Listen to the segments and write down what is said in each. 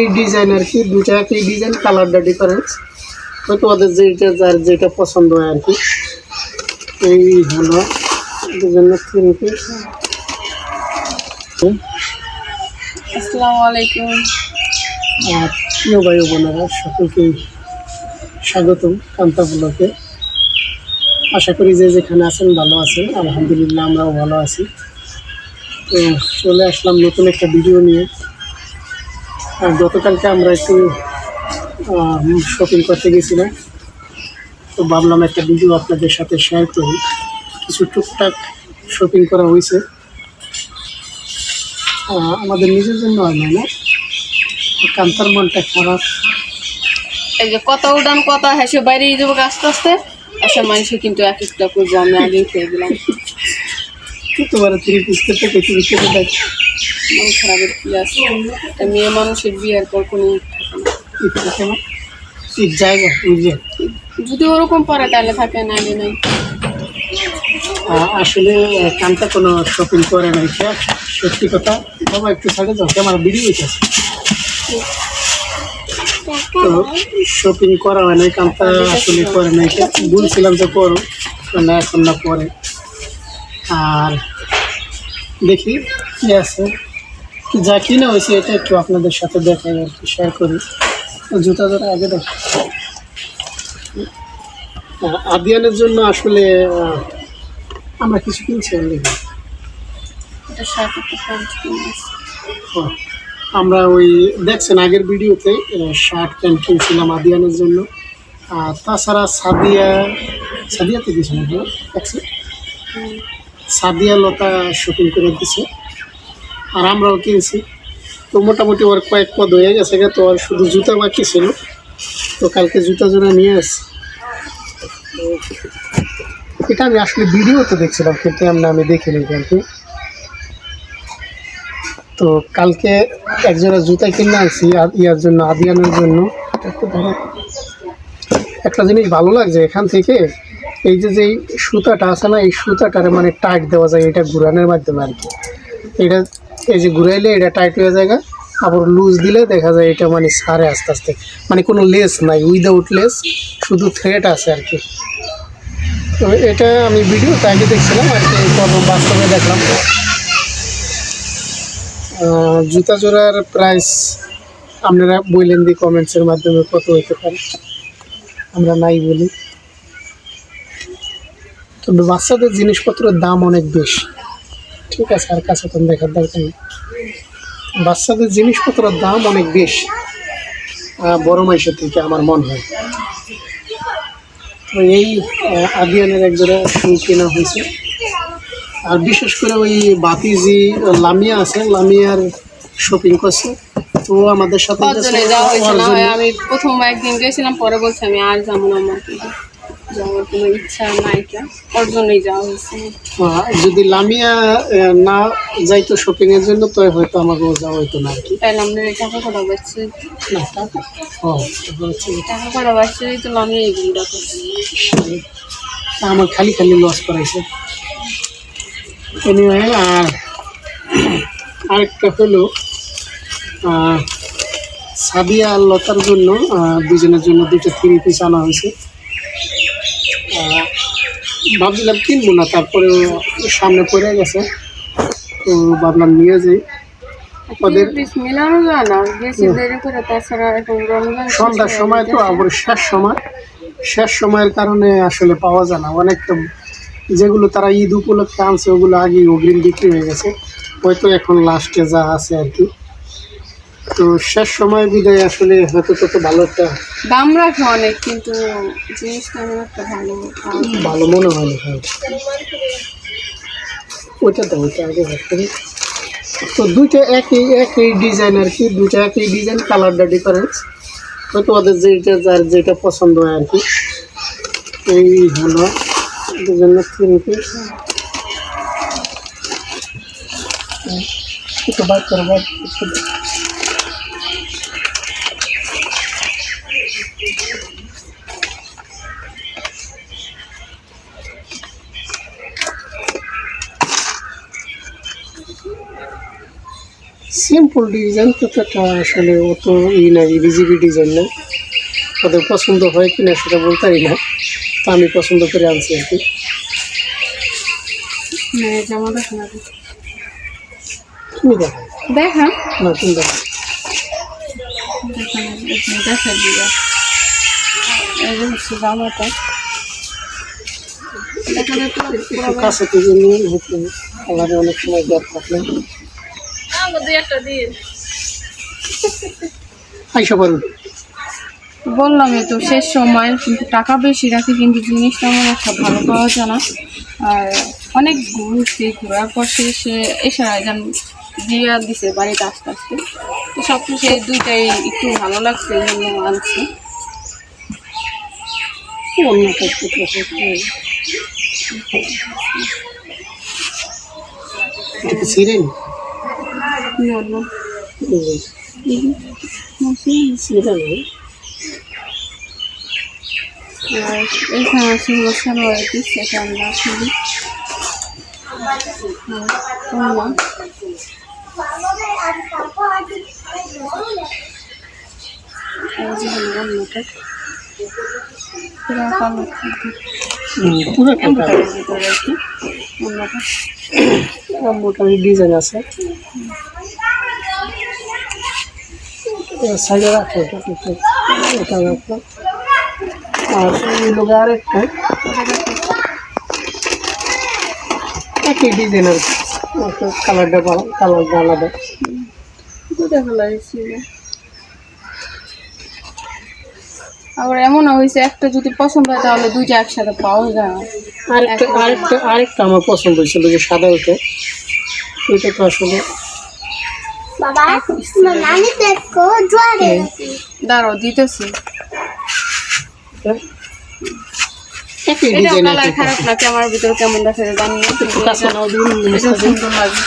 এই ডিজাইন আর কি দুটা একই ডিজাইন কালারটা ডিফারেন্স হয়তো ওদের যেটা যার যেটা পছন্দ হয় আর কি। এই হলো জন্য থ্রি পিস আসসালামু আলাইকুম। আর প্রিয় ভাই বোনেরা সকলকে স্বাগতম কান্তা ব্লকে। আশা করি যে যেখানে আছেন ভালো আছেন। আলহামদুলিল্লাহ আমরাও ভালো আছি। তো চলে আসলাম নতুন একটা ভিডিও নিয়ে। গতকালকে আমরা একটু শপিং করতে গেছিলাম। তো ভাবলাম একটা ভিডিও আপনাদের সাথে শেয়ার করি। কিছু টুকটাক শপিং করা হয়েছে। আমাদের নিজের জন্য হয় না না? কান্তার মনটা খারাপ। এই যে কত উড়ান কত হেসে বাইরে যাব আস্তে আস্তে। এসব মানুষ কিন্তু এক একটা করব আমি আগেই খেয়ে দিলাম। তোমার পিস থেকে পৃথিবী থেকে দেখ। মন খারাপের কি আছে? একটা মেয়ে মানুষের বিয়ের পর কোনো ঈদ থাকে না। ঈদ থাকে না জায়গা যদি ওরকম পরে তাহলে থাকে না নাই। আসলে কান্তা কোনো শপিং করে নাই সে। সত্যি কথা বাবা একটু ছাড়ে যাও আমার ভিডিও হইতেছে। তো শপিং করা হয় নাই কান্তা আসলে করে নাই বলছিলাম যে করো না এখন না পরে। আর দেখি কি আছে। যা কিনা হয়েছে এটা একটু আপনাদের সাথে দেখাই আর কি শেয়ার করি। জুতা জোড়া আগে দেখ। আদিয়ানের জন্য আসলে আমরা কিছু কিনছি আমরা ওই দেখছেন আগের ভিডিওতে শার্ট প্যান্ট কিনছিলাম আদিয়ানের জন্য। আর তাছাড়া সাদিয়া সাদিয়াতে গেছিলাম দেখছেন। সাদিয়া লতা শপিং করে দিছে। আর আমরাও কিনছি। তো মোটামুটি ওর কয়েক পদ হয়ে গেছে তো আর শুধু জুতা বাকি ছিল। তো কালকে জুতা জোড়া নিয়ে আসছি। এটা আমি আসলে ভিডিওতে দেখছিলাম, কিন্তু এমনি আমি দেখিনি কিন্তু তো কালকে একজোড়া জুতা কিনে আনছি ইয়ার জন্য, আদিয়ানের জন্য। একটা জিনিস ভালো লাগছে এখান থেকে, এই যে যে সুতাটা আছে না, এই সুতাটার মানে টাইট দেওয়া যায়, এটা ঘুরানোর মাধ্যমে আর কি। এটা এই যে ঘুরাইলে এটা টাইট হয়ে যায় আবার লুজ দিলে দেখা যায় এটা মানে সারে আস্তে আস্তে। মানে কোনো লেস নাই উইদাউট লেস শুধু থ্রেড আছে আর কি। তো এটা আমি ভিডিও আগে দেখছিলাম, আর কি বাস্তবে দেখলাম। জুতা জোড়ার প্রাইস আপনারা বললেন দি কমেন্টসের মাধ্যমে কত হইতে পারে। আমরা নাই বলি। তবে বাচ্চাদের জিনিসপত্রের দাম অনেক বেশি। ঠিক আছে আর কাছে তো দেখার দরকার নেই। বাচ্চাদের জিনিসপত্রের দাম অনেক বেশি বড় মাইসের থেকে আমার মনে হয়। তো এই আদিয়ানের এক জোড়া শু কেনা হয়েছে। আর বিশেষ করে ওই বাপিজি লামিয়া আছে লামিয়ার শপিং করছে। তো আমাদের সাথে আমি প্রথম একদিন গেছিলাম পরে বলছি আমি আর যাব না আমার। যাওয়ার কোনো ইচ্ছা নাই কেন ওর জন্যই যাওয়া হয়েছে। যদি লামিয়া না যাইতো শপিং এর জন্য তো হয়তো আমাকেও যাওয়া হইতো না কি। তাহলে আমাদের টাকা কটা বাচ্চা না টাকা ও টাকা কটা বাচ্চা তো আমি এই করছি। আমার খালি খালি লস করাইছে। এনিওয়ে আর আরেকটা হলো সাদিয়া আর লতার জন্য দুজনের জন্য দুটো থ্রি পিস আনা হয়েছে। ভাবছিলাম কিনবো না তারপরে সামনে পড়ে গেছে। তো ভাবলাম নিয়ে যাই। সন্ধ্যার সময় তো আবার শেষ সময়। শেষ সময়ের কারণে আসলে পাওয়া যায় না। অনেকটা যেগুলো তারা ঈদ উপলক্ষে আনছে ওগুলো আগেই অগ্রিম বিক্রি হয়ে গেছে। হয়তো এখন লাস্টে যা আছে আর কি। তো শেষ সময় বিদায় আসলে হয়তো তত ভালো একটা দাম রাখে অনেক কিন্তু জিনিসটা আমার একটা ভালো। ভালো মনে হয় না হয়। ওইটা তো ওইটা আগে রাখতে তো দুইটা একই একই ডিজাইন আর কি দুইটা একই ডিজাইন কালারটা ডিফারেন্স হয়তো ওদের যেটা যার যেটা পছন্দ হয় আর কি। এই হলো এটার জন্য থ্রি পিস একটু বাইক করো। সিম্পল ডিজাইন তো এটা আসলে অত ই না বিজিবি ডিজাইন না ওদের পছন্দ হয় কিনা সেটা বলতে পারি না তা আমি পছন্দ করে আনছি আর কি। দেখো না তুমি দেখো। দেখা? না তুমি দেখো। দেখা দিবা জামাটা। দেখা একটু কাছে থেকে নিয়ে কালারে অনেক সময় গ্যাপ থাকলে। দুই একটা দিন। আইসা পারুন বললামই তো শেষ সময় কিন্তু টাকা বেশি রাখি কিন্তু জিনিস তেমন একটা ভালো পাওয়া যায় না। আর অনেক ঘুরছি ঘোরার পর শেষে এসে যেন দিয়ে দিছে বাড়িতে আস্তে আস্তে। তো সব কিছু এই দুইটাই একটু ভালো লাগছে এই জন্য আনছি অন্য একটু এটা কি বলব সিরেন আর এখানে আছে হলো সালোয়ার পিস সেটা আমরা যে পুরো মোটামুটি ডিজাইন আছে সাইডে রাখো এটা একটু রাখো। আর এই লোক আরেকটা। একই ডিজাইন আর কি কালারটা কালারটা আলাদা। দুটা কালার আবার এমনও হয়েছে একটা যদি পছন্দ হয় তাহলে দুইটা একসাথে পাওয়া যায়। আরেকটা আরেকটা আরেকটা আমার পছন্দ হয়েছিল যে সাদা ওইটা। ওইটা তো আসলে বাবা নানি দেখো জোয়ারে দাঁড়াও দিতেছি। একই কালার খারাপ নাকি? আমার ভিতরে কেমন দেখা যায় জানি না কিন্তু কাছে এটা- নাও দিন এটা সুন্দর লাগে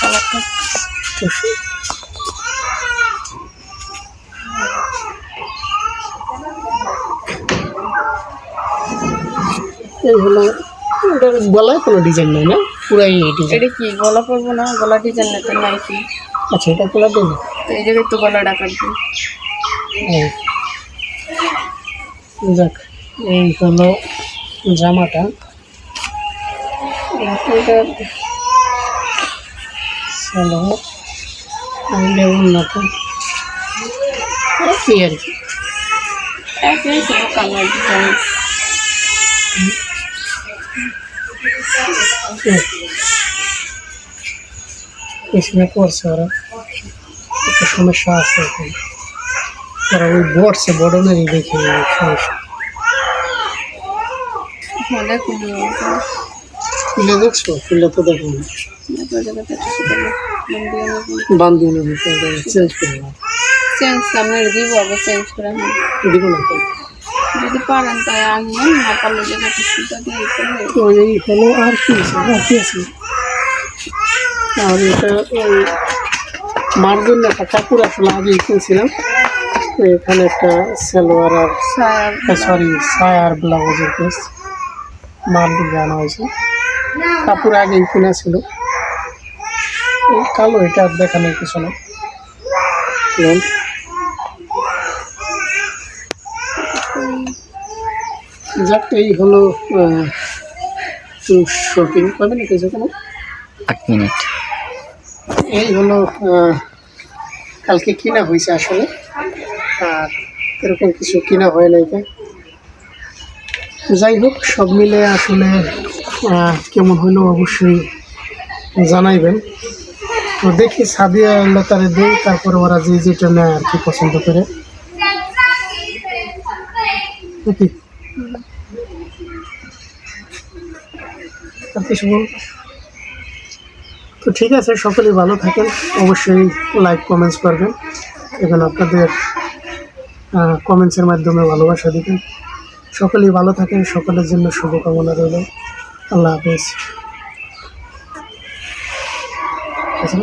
কালারটা এই হলো গলায় কোনো ডিজাইন নেই না? পুরাই ডিজাইন। এটা কি? গলা পরবো না? গলা ডিজাইন নিতে নাই কি? আচ্ছা এটা তোলা দেবে এই জায়গায় তো গলা ডাকার দিই ও। যাক এই হলো জামাটা। চলো উন্নত। এই আর কি। একই সব কালার ডিজাইন এখানে করছে ওরা। একটা সমস্যা আছে এখানে। ওরা ওই বড়ছে বড়নেরই দেখে সমস্যা। দেখুন খুলে দেখছ? খুলে তো দেখো না। বান্ধবী চেঞ্জ করে চেঞ্জ আপনার দিব আবার চেঞ্জ করে দিব না যদি পারেন তাই আনবেন না পারলে জায়গাটা সুতা দিয়ে করলে তো এই হলো আর কি আছে? আর কি আছে? আর এটা ওই মার জন্য একটা কাপড় আসলে আগে কিনছিলাম এখানে একটা সালোয়ার আর সরি সায়ার ব্লাউজের পিস মার দিকে আনা হয়েছে। কাপড় আগেই কিনা ছিল। কালো এটা আর দেখানোর কিছু না। যাক এই হলো শপিং করবে না কিছু কেন আট মিনিট। এই হলো কালকে কিনা হয়েছে আসলে। আর এরকম কিছু কিনা হয় নাই। যাই হোক, সব মিলে আসলে কেমন হলো অবশ্যই জানাইবেন। তো দেখি সাদিয়া লতারে দিই, তারপরে ওরা যে যেটা নেয় আর কি পছন্দ করে। কিছু তো ঠিক আছে, সকলেই ভালো থাকেন। অবশ্যই লাইক কমেন্টস করবেন। এবং আপনাদের কমেন্টসের মাধ্যমে ভালোবাসা দিবেন। সকলেই ভালো থাকেন, সকলের জন্য শুভকামনা রইল। আল্লাহ হাফেজ। আচ্ছা।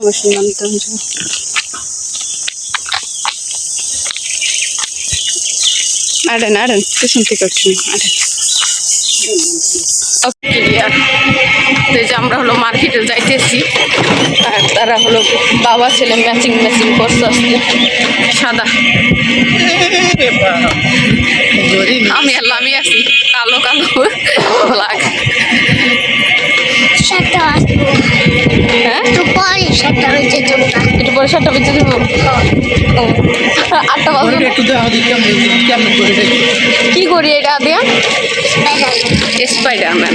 অবশ্যই আনতে হবে আড়েন আড়েন পেছন থেকে আমরা হলো মার্কেটে যাইতেছি। আর তারা হলো বাবা ছেলে ম্যাচিং ম্যাচিং করছে আজকে। সাদা। আমি আল্লাহ আমি আছি। কালো কালো। ব্ল্যাক পরে সাতটা হয়েছে একটু পরে সাতটা বেঁচে দেবো আটটা বাজে। কি করি এটা দিয়া স্পাইডার স্পাইডারম্যান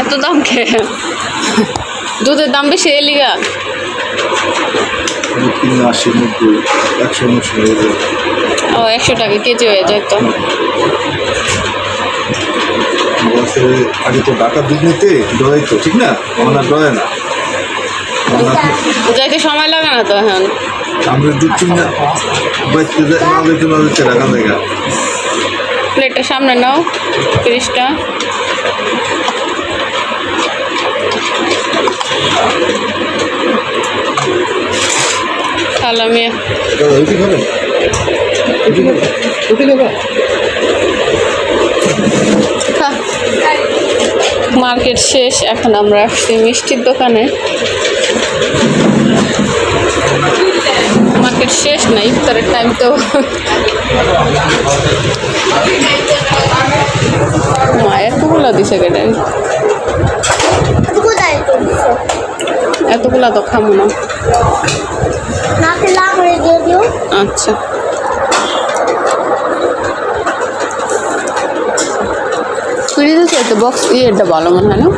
এত দাম কে? দুধের দাম বেশি এলিগা তিন আশি নব্বই একশো উনিশ হয়ে যায় ও একশো টাকা কেজি হয়ে যায় তো। আগে তো ডয় তো ঠিক না? আমার আর ডয় না যাইতে সময় লাগে না তো এখন। আমরা না। বাইতে যায় না দিতে না দিতে রাখা জায়গা প্লেটটা সামনে নাও তিরিশটা সালামিয়া ওইটি খাবেন খা। মার্কেট শেষ এখন আমরা আসছি মিষ্টির দোকানে। মার্কেট শেষ না ইফতারের টাইম তো। মা এতগুলো দিছে কেটে। কোথায় করছ এতগুলা তো খামো না। দিয়ে দিও। আচ্ছা। ফ্রিজে চাইতে বক্স ইয়েটা ভালো মনে হয় না?